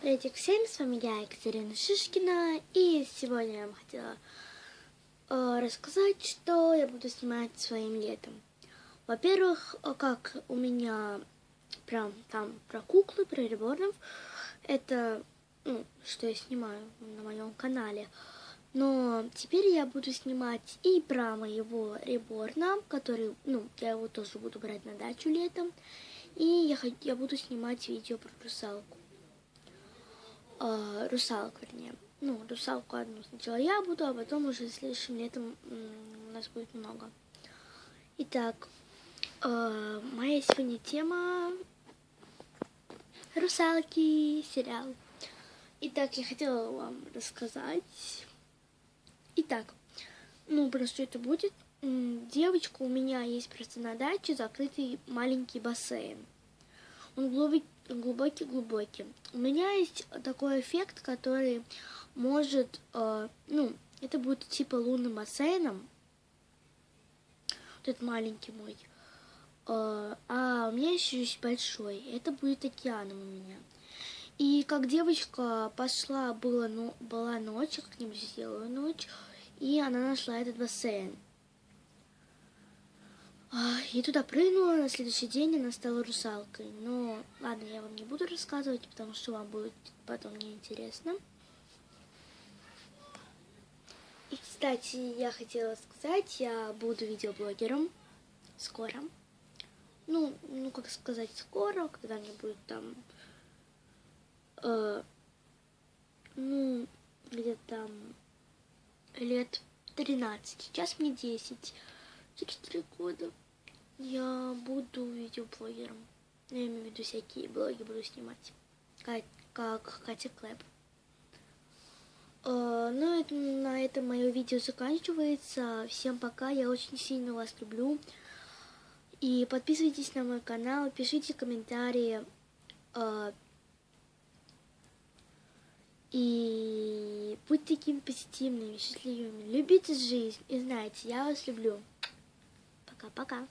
Приветик всем, с вами я, Екатерина Шишкина, и сегодня я вам хотела э, рассказать, что я буду снимать своим летом. Во-первых, э, как у меня прям там про куклы, про реборнов, это, ну, что я снимаю на моем канале. Но теперь я буду снимать и про моего реборна, который, ну, я его тоже буду брать на дачу летом. И я, я буду снимать видео про русалку э, русалок, вернее. Ну, русалку одну сначала я буду, а потом уже следующим летом у нас будет много. Итак, э, моя сегодня тема русалки сериал. Итак, я хотела вам рассказать. Итак, ну, про что это будет. Девочка, у меня есть просто на даче закрытый маленький бассейн. Он глубокий глубокий-глубокий. У меня есть такой эффект, который может, э, ну, это будет типа лунным бассейном. Вот этот маленький мой. Э, а у меня еще есть большой. Это будет океаном у меня. И как девочка пошла, было, ну, была ночь, как-нибудь сделаю ночь, и она нашла этот бассейн. И туда прыгнула, на следующий день она стала русалкой. Но ладно, я вам не буду рассказывать, потому что вам будет потом неинтересно. И, кстати, я хотела сказать, я буду видеоблогером скоро. Ну, ну как сказать, скоро, когда мне будет там, э, ну, где-то там лет 13. Сейчас мне 10 через три года я буду видеоблогером. Я имею в виду всякие блоги буду снимать. Как, как Катя Клэп. Uh, ну, это, на этом мое видео заканчивается. Всем пока, я очень сильно вас люблю. И подписывайтесь на мой канал, пишите комментарии. Uh, и будьте такими позитивными, счастливыми. Любите жизнь и знайте, я вас люблю. Пока-пока.